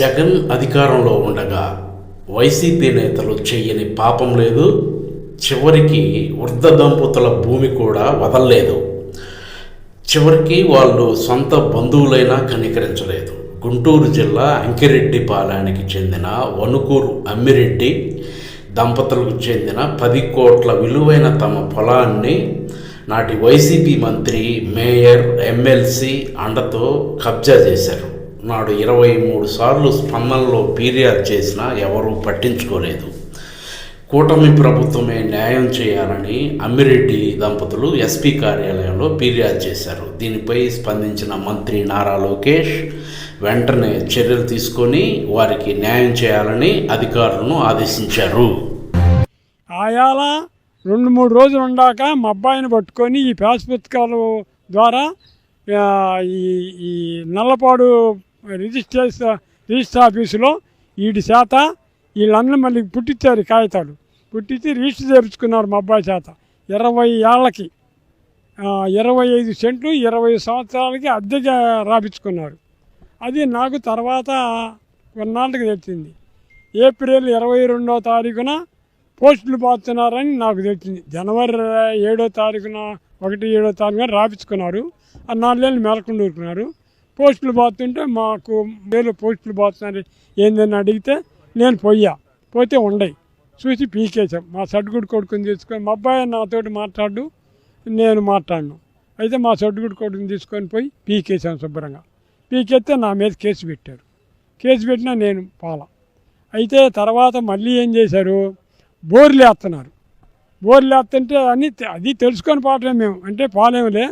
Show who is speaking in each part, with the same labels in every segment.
Speaker 1: జగన్ అధికారంలో ఉండగా వైసీపీ నేతలు చెయ్యని పాపం లేదు. చివరికి వృద్ధ దంపతుల భూమి కూడా వదల్లేదు. చివరికి వాళ్ళు సొంత బంధువులైనా కనికరించలేదు. గుంటూరు జిల్లా అంకిరెడ్డిపాలెనికి చెందిన వణుకూరు అమ్మిరెడ్డి దంపతులకు చెందిన పది కోట్ల విలువైన తమ పొలాన్ని నాటి వైసీపీ మంత్రి మేయర్ ఎమ్మెల్సీ అండతో కబ్జా చేశారు. నాడు ఇరవై మూడు సార్లు స్పందనలో ఫిర్యాదు చేసినా ఎవరూ పట్టించుకోలేదు. కూటమి ప్రభుత్వమే న్యాయం చేయాలని అమ్మిరెడ్డి దంపతులు ఎస్పీ కార్యాలయంలో ఫిర్యాదు చేశారు. దీనిపై స్పందించిన మంత్రి నారా లోకేష్ వెంటనే చర్యలు తీసుకొని వారికి న్యాయం చేయాలని అధికారులను ఆదేశించారు.
Speaker 2: ఆయాల రెండు మూడు రోజులు ఉండాక మా అబ్బాయిని పట్టుకొని ఈ పాస్ పుస్తకాలు ద్వారా ఈ ఈ నల్లపాడు రిజిస్ట్రేషన్ రిజిస్టర్ ఆఫీసులో వీడి చేత వీళ్ళందరూ మళ్ళీ పుట్టించారు కాగితాలు. పుట్టించి రిజిస్టర్ చేయించుకున్నారు మా అబ్బాయి చేత ఇరవై ఏళ్ళకి ఇరవై ఐదు సెంట్లు ఇరవై సంవత్సరాలకి అద్దెగా రాపించుకున్నారు. అది నాకు తర్వాత కొన్నాళ్ళకి తెలిసింది. ఏప్రిల్ ఇరవై రెండో తారీఖున పోస్టులు పోతున్నారని నాకు తెలిసింది. జనవరి ఏడో తారీఖున ఒకటి ఏడో తారీఖున రాపించుకున్నారు. ఆ నాలుగేళ్ళు మేలకుండా ఊరుకున్నారు పోస్టులు పోతుంటే మాకు వేలు పోస్టులు పోతున్నారు ఏందని అడిగితే నేను పోయా పోతే ఉండయి. చూసి పీకేసాం మా సడ్గుడు కొడుకుని తీసుకొని మా అబ్బాయి నాతోటి మాట్లాడు నేను మాట్లాడను. అయితే మా సడ్గుడు కొడుకుని తీసుకొని పోయి పీకేసాం శుభ్రంగా. పీకెత్తే నా మీద కేసు పెట్టారు. కేసు పెట్టినా నేను పాల. అయితే తర్వాత మళ్ళీ ఏం చేశారు? బోర్లు వేస్తున్నారు. బోర్లు వేస్తుంటే అన్ని అది తెలుసుకొని పోవటమే మేము. అంటే పోలేములే.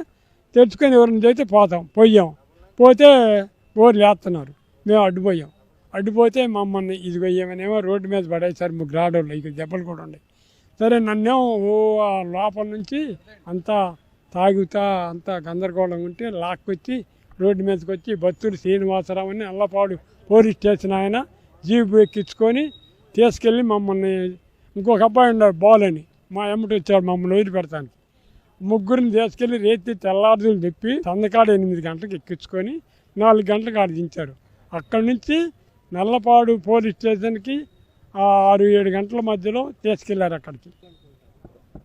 Speaker 2: తెలుసుకొని ఎవరిని చేస్తే పోతాం పోయాం పోతే బోర్లు వేస్తున్నారు. మేము అడ్డుపోయాం. అడ్డుపోతే మమ్మల్ని ఇది ఏమనేమో రోడ్డు మీద పడేసారు ముగ్గురు ఆడవాళ్ళు ఇక దెబ్బలు కూడా ఉన్నాయి. సరే నన్నేమో ఓ ఆ లోపల నుంచి అంతా తాగుతా అంతా గందరగోళం ఉంటే లాక్కొచ్చి రోడ్డు మీదకి వచ్చి బత్తూరు శ్రీనివాసరావు అని అల్లపాడు పోలీస్ స్టేషన్ ఆయన జీపు ఎక్కించుకొని తీసుకెళ్ళి మమ్మల్ని ఇంకొక అబ్బాయి ఉన్నాడు బాల్ అని మా ఎమ్మటి వచ్చాడు మమ్మల్ని వదిలిపెడతాను ముగ్గురిని తీసుకెళ్ళి రేతి తెల్లారుజులు తిప్పి సందకాడ ఎనిమిది గంటలకు ఎక్కించుకొని నాలుగు గంటలకు ఆడించారు అక్కడి నుంచి నల్లపాడు పోలీస్ స్టేషన్కి ఆరు ఏడు గంటల మధ్యలో తీసుకెళ్ళారు అక్కడికి.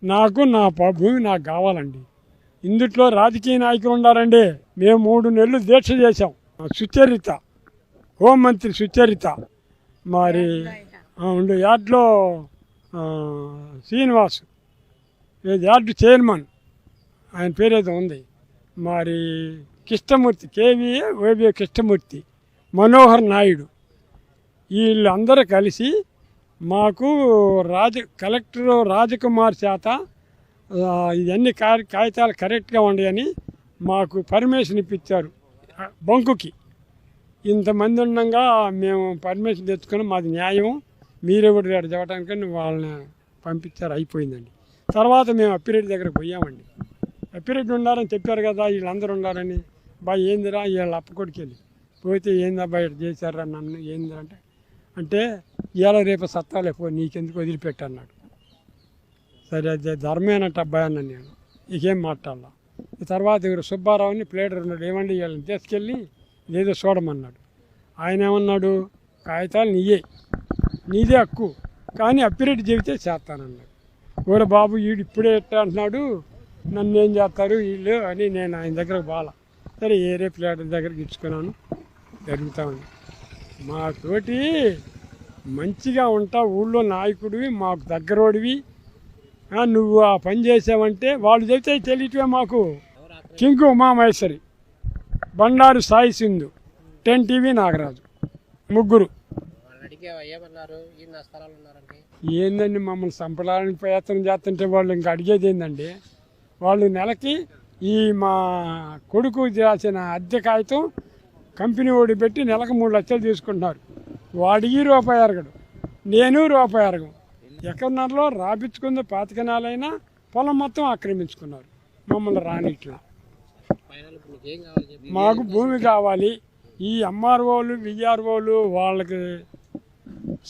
Speaker 2: నాకు నా ప- భూమి నాకు కావాలండి. ఇందుట్లో రాజకీయ నాయకులు ఉన్నారండి. మేము మూడు నెలలు దీక్ష చేశాం. సుచరిత హోంమంత్రి సుచరిత మరి ఉండు యార్డ్లో శ్రీనివాస్ ఏది యార్డ్ చైర్మన్. ఆయన పేరు ఏదో ఉంది. మరి కృష్ణమూర్తి కేవీఏ ఓబిఏ కృష్ణమూర్తి మనోహర్ నాయుడు. వీళ్ళందరూ కలిసి మాకు రాజ కలెక్టర్ రాజకుమార్ చేత ఇవన్నీ కా- కాగితాలు కరెక్ట్గా ఉండయని మాకు పర్మిషన్ ఇప్పించారు. బొంకుకి బంకుకి. ఇంతమంది ఉండగా మేము పర్మిషన్ తెచ్చుకొని మాది న్యాయం మీరెవరు గారు చెప్పడానికని వాళ్ళని పంపించారు అయిపోయిందండి. తర్వాత మేము అప్పిరెడ్డి దగ్గరకు పోయామండి. అభివృద్ధి ఉన్నారని చెప్పారు కదా వీళ్ళందరూ ఉన్నారని. బా ఏందిరా వీళ్ళ అప్పకొడికెళ్ళి పోతే ఏందబ్బా ఇటు చేశారా నన్ను ఏంది అంటే. అంటే ఇవాళ రేపు సత్తాలే పో నీకెందుకు వదిలిపెట్టన్నాడు సరే అదే ధర్మేనట్టు అబ్బాయి అన్న నేను. ఇకేం మాట్లాడాల. ఈ తర్వాత ఇವರು సుబ్బారావుని ప్లేడర్ ఉన్నాడు ఏమండి వీళ్ళని తీసుకెళ్ళి ఏదో చూడమన్నాడు. ఆయన ఏమన్నాడు? కాగితాలు నీయే. నీదే హక్కు. కానీ అప్పిరెడ్డి చెబితే చేస్తానన్నాడు. ఓరే బాబు వీడు ఇప్పుడే ఎట్టా అంటున్నాడు? నన్ను ఏం చేస్తారు? వీళ్ళు అని నేను ఆయన దగ్గర బాల సరే ఏరే ప్లేడర్ దగ్గరికి ఇచ్చుకున్నాను. జరుగుతా ఉంది మాతోటి మంచిగా ఉంటా ఊళ్ళో నాయకుడివి మాకు దగ్గరోడివి. నువ్వు ఆ పని చేసావంటే వాళ్ళు చెబితే తెలియటమే మాకు. కింకు ఉమామహేశ్వరి బండారు సాయి సింధు టెన్ టీవీ నాగరాజు ముగ్గురు. ఏందండి మమ్మల్ని చంపడానికి ప్రయత్నం చేస్తుంటే వాళ్ళు ఇంకా అడిగేది ఏందండి? వాళ్ళు నెలకి ఈ మా కొడుకు రాసిన అద్దె కాగితం కంపెనీ ఓడి పెట్టి నెలకు మూడు లక్షలు తీసుకుంటున్నారు. వాడికి రూపాయి అరగడు. నేను రూపాయి అరగం. ఎక్కడన్నరలో రాపించుకుంది పాతికనాలైనా పొలం మొత్తం ఆక్రమించుకున్నారు. మమ్మల్ని రానిట్లా.
Speaker 3: మాకు
Speaker 2: భూమి కావాలి. ఈ ఎంఆర్ఓలు విఆర్ఓలు వాళ్ళకి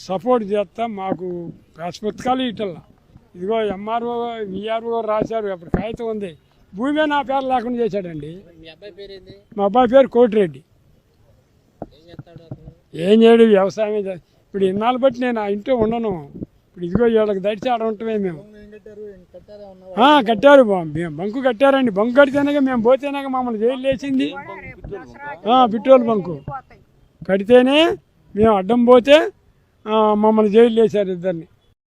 Speaker 2: సపోర్ట్ చేస్తా మాకు పుస్తకాలు ఇటల్లా. ఇదిగో ఎంఆర్ఓ విఆర్ఓ రాశారు. అప్పుడు కాగితం ఉంది. భూమే నా పేరు లేకుండా చేశాడండి.
Speaker 3: మీ అబ్బాయి పేరు ఏంది
Speaker 2: మా అబ్బాయి పేరు కోటిరెడ్డి.
Speaker 3: ఏం చేస్తాడు అతను?
Speaker 2: ఏం చేయడు వ్యవసాయమే చే- ఇప్పుడు ఇన్నాళ్ళు బట్టి నేను ఆ ఇంట్లో ఉండను. ఇప్పుడు ఇదిగో వీళ్ళకి దడిచి ఆడ ఉంటమే మేము. కట్టారు? బంకు కట్టారండి. బంకు కడితేనే మేము పోతేనే మమ్మల్ని జైలు వేసింది ఆ, పెట్రోల్ బంకు. కడితేనే మేము అడ్డం పోతే మమ్మల్ని జైలు వేశారు ఇద్దరిని.